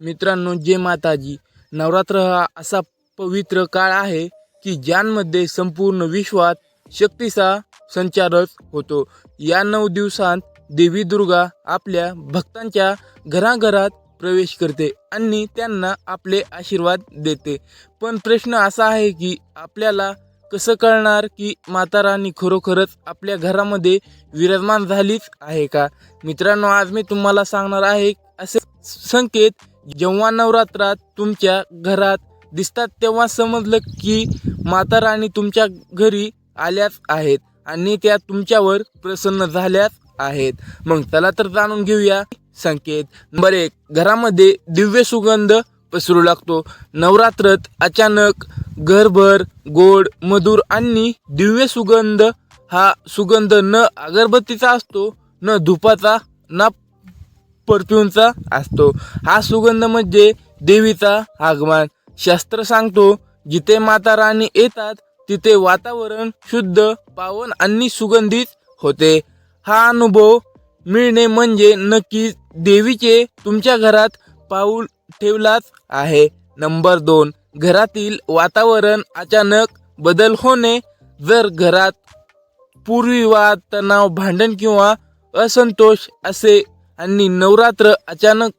मित्रांनो जय माताजी. नवरात्र हा असा पवित्र काळ आहे की ज्यांमध्ये संपूर्ण विश्वात शक्तीचा संचारच होतो. या नऊ दिवसांत देवी दुर्गा आपल्या भक्तांच्या घराघरात प्रवेश करते आणि त्यांना आपले आशीर्वाद देते. पण प्रश्न असा आहे की आपल्याला कसं कळणार की माता राणी खरोखरच आपल्या घरामध्ये विराजमान झालीच आहे का? मित्रांनो आज मी तुम्हाला सांगणार आहे असे संकेत जेव्हा नवरात्रात तुमच्या घरात दिसतात तेव्हा समजलं की माता राणी तुमच्या घरी आल्याच आहेत आणि त्या तुमच्यावर प्रसन्न झाल्याच आहेत. मग चला तर जाणून घेऊया संकेत. नंबर एक घरामध्ये दिव्य सुगंध पसरू लागतो. नवरात्रात अचानक घरभर गोड मधुर आणि दिव्य सुगंध हा सुगंध न अगरबत्तीचा असतो न धुपाचा ना परफ्यूमचा असतो. हा सुगंध म्हणजे देवीचा आगमन. शास्त्र सांगतो जिथे माता राणी येतात तिथे वातावरण शुद्ध पावन आणि सुगंधित होते. हा अनुभव मिळणे म्हणजे नक्कीच देवीचे तुमच्या घरात पाऊल ठेवलाच आहे. नंबर दोन घरातील वातावरण अचानक बदल होणे. जर घरात पूर्वीवाद तणाव भांडण किंवा असंतोष असे आणि नवरात्र अचानक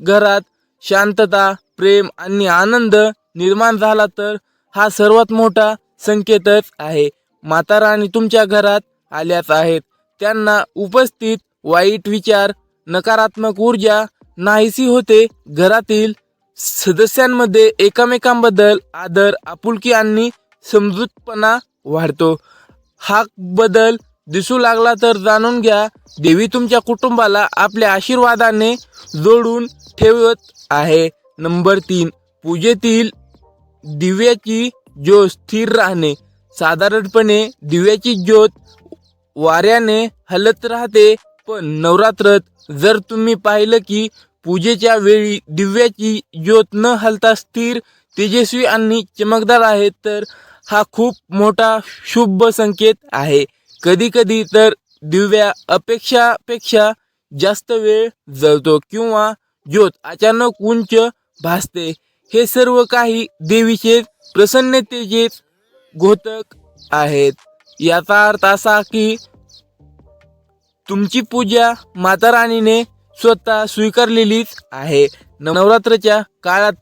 घरात शांतता प्रेम आणि आनंद निर्माण झाला तर हा सर्वात मोठा संकेतच आहे. माता राणी तुमच्या घरात आल्याच आहेत. त्यांना उपस्थित वाईट विचार नकारात्मक ऊर्जा नाहीसी होते. घरातील सदस्यांमध्ये एकमेकांबद्दल आदर आपुलकी आणि समजूतपणा वाढतो. हा बदल दिसू लागला तर जाणून घ्या देवी तुमच्या कुटुंबाला आपल्या आशीर्वादाने जोडून ठेवत आहे. नंबर तीन पूजेतील दिव्याची ज्योत स्थिर राहणे. साधारणपणे दिव्याची ज्योत वाऱ्याने हलत राहते पण नवरात्रात जर तुम्ही पाहिलं की पूजेच्या वेळी दिव्याची ज्योत न हलता स्थिर तेजस्वी आणि चमकदार आहे तर हा खूप मोठा शुभ संकेत आहे. कधी कधी तर दिव्या अपेक्षापेक्षा जास्त वेळ जळतो किंवा ज्योत अचानक उंच भासते. हे सर्व काही देवीचे प्रसन्नतेचे घोतक आहेत. याचा अर्थ असा की तुमची पूजा माता राणीने स्वतः स्वीकारलेलीच आहे. नवरात्राच्या काळात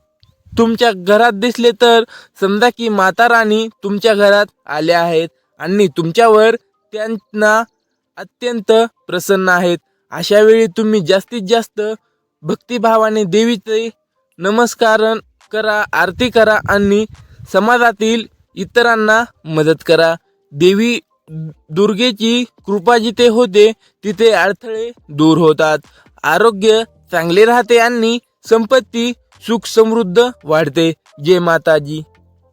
तुमच्या घरात दिसले तर समजा की माता राणी तुमच्या घरात आल्या आहेत आणि तुमच्यावर त्यांना अत्यंत प्रसन्न आहेत. अशा वेळी तुम्ही जास्तीत जास्त भक्तिभावाने देवीचे नमस्कारण करा आरती करा आणि समाजातील इतरांना मदत करा. देवी दुर्गेची कृपा जिथे होते तिथे अडथळे दूर होतात. आरोग्य चांगले राहते आणि संपत्ती सुख समृद्ध वाढते. जय माताजी.